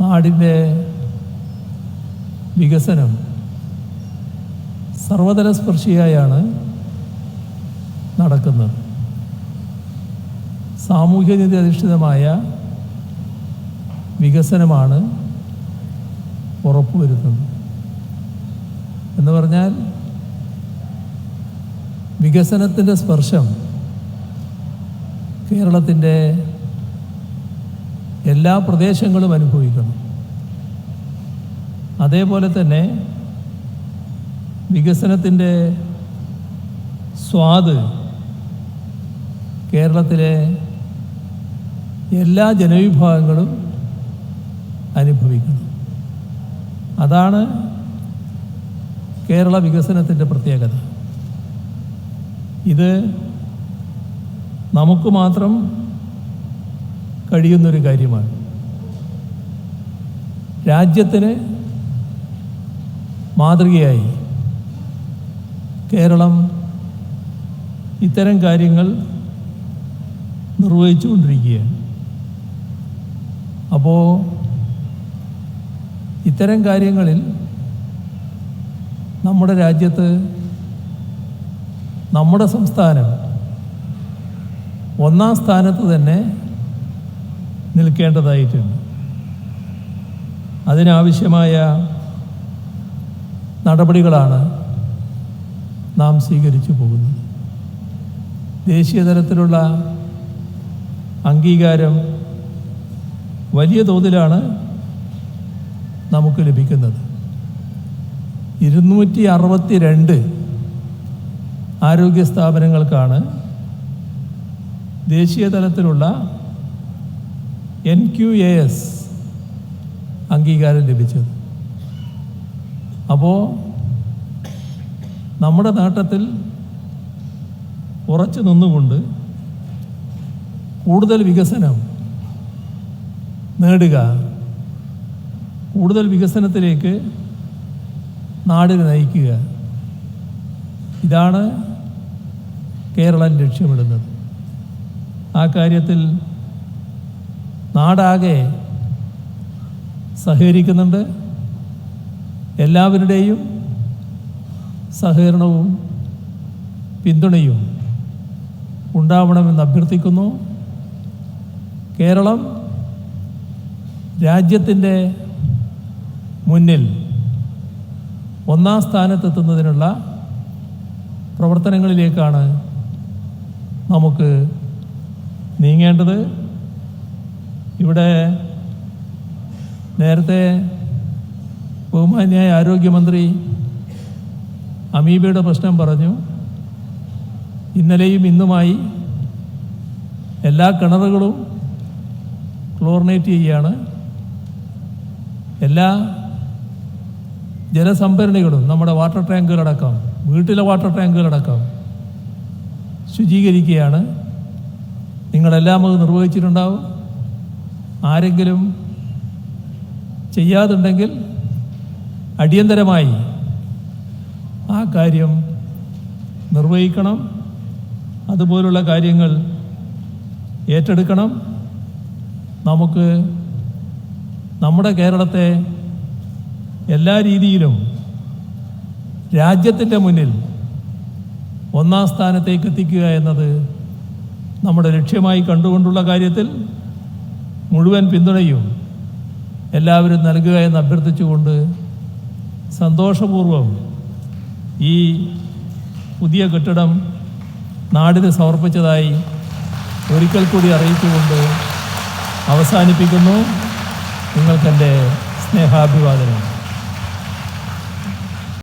നാടിന്റെ വികസനം സർവതല സ്പർശിയായാണ് നടക്കുന്നത്. സാമൂഹ്യനീതി അധിഷ്ഠിതമായ വികസനമാണ് ഉറപ്പുവരുത്തുന്നത്. എന്ന് പറഞ്ഞാൽ വികസനത്തിന്റെ സ്പർശം കേരളത്തിന്റെ എല്ലാ പ്രദേശങ്ങളും അനുഭവിക്കണം. അതേപോലെ തന്നെ വികസനത്തിന്റെ സ്വാദ് കേരളത്തിലെ എല്ലാ ജനവിഭാഗങ്ങളും അനുഭവിക്കണം. അതാണ് കേരള വികസനത്തിന്റെ പ്രത്യേകത. ഇത് നമുക്ക് മാത്രം കഴിയുന്നൊരു കാര്യമാണ്. രാജ്യത്തിന് മാതൃകയായി കേരളം ഇത്തരം കാര്യങ്ങൾ നിർവഹിച്ചുകൊണ്ടിരിക്കുകയാണ്. അപ്പോൾ ഇത്തരം കാര്യങ്ങളിൽ നമ്മുടെ രാജ്യത്ത് നമ്മുടെ സംസ്ഥാനം ഒന്നാം സ്ഥാനത്ത് തന്നെ നിൽക്കേണ്ടതായിട്ടുണ്ട്. അതിനാവശ്യമായ നടപടികളാണ് നാം സ്വീകരിച്ചു പോകുന്നത്. ദേശീയ തലത്തിലുള്ള അംഗീകാരം വലിയ തോതിലാണ് നമുക്ക് ലഭിക്കുന്നത്. ഇരുന്നൂറ്റി അറുപത്തി രണ്ട് ആരോഗ്യ സ്ഥാപനങ്ങൾക്കാണ് ദേശീയ തലത്തിലുള്ള എൻ ക്യു എ എസ് അംഗീകാരം ലഭിച്ചത്. അപ്പോൾ നമ്മുടെ നാട്ടത്തിൽ ഉറച്ചു നിന്നുകൊണ്ട് കൂടുതൽ വികസനം നേടുക കൂടുതൽ വികസനത്തിലേക്ക് നാടിനെ നയിക്കുക. ഇതാണ് കേരളം ലക്ഷ്യമിടുന്നത്. ആ കാര്യത്തിൽ നാടാകെ സഹകരിക്കുന്നുണ്ട്. എല്ലാവരുടെയും സഹകരണവും പിന്തുണയും ഉണ്ടാവണമെന്ന് അഭ്യർത്ഥിക്കുന്നു. കേരളം രാജ്യത്തിന്റെ മുന്നിൽ ഒന്നാം സ്ഥാനത്തെത്തുന്നതിനുള്ള പ്രവർത്തനങ്ങളിലേക്കാണ് നമുക്ക് നീങ്ങേണ്ടത്. ഇവിടെ നേരത്തെ ബഹുമാന്യായ ആരോഗ്യമന്ത്രി അമീബയുടെ പ്രശ്നം പറഞ്ഞു. ഇന്നലെയും ഇന്നുമായി എല്ലാ കിണറുകളും ക്ലോറിനേറ്റ് ചെയ്യുകയാണ്. എല്ലാ ജലസംഭരണികളും നമ്മുടെ വാട്ടർ ടാങ്കുകളടക്കം വീട്ടിലെ വാട്ടർ ടാങ്കുകളടക്കം ശുചീകരിക്കുകയാണ്. നിങ്ങളെല്ലാം അത് നിർവഹിച്ചിട്ടുണ്ടാവും. ആരെങ്കിലും ചെയ്യാതുണ്ടെങ്കിൽ അടിയന്തരമായി ആ കാര്യം നിർവഹിക്കണം. അതുപോലുള്ള കാര്യങ്ങൾ ഏറ്റെടുക്കണം. നമുക്ക് നമ്മുടെ കേരളത്തെ എല്ലാ രീതിയിലും രാജ്യത്തിന്റെ മുന്നിൽ ഒന്നാം സ്ഥാനത്തേക്ക് എത്തിക്കുക എന്നത് നമ്മുടെ ലക്ഷ്യമായി കണ്ടുകൊണ്ടുള്ള കാര്യത്തിൽ മുഴുവൻ പിന്തുണയും എല്ലാവരും നൽകുക എന്ന് അഭ്യർത്ഥിച്ചുകൊണ്ട് സന്തോഷപൂർവം ഈ പുതിയ കെട്ടിടം നാടിന് സമർപ്പിച്ചതായി ഒരിക്കൽ കൂടി അറിയിച്ചുകൊണ്ട് അവസാനിപ്പിക്കുന്നു. നിങ്ങൾക്കെന്റെ സ്നേഹാഭിവാദനം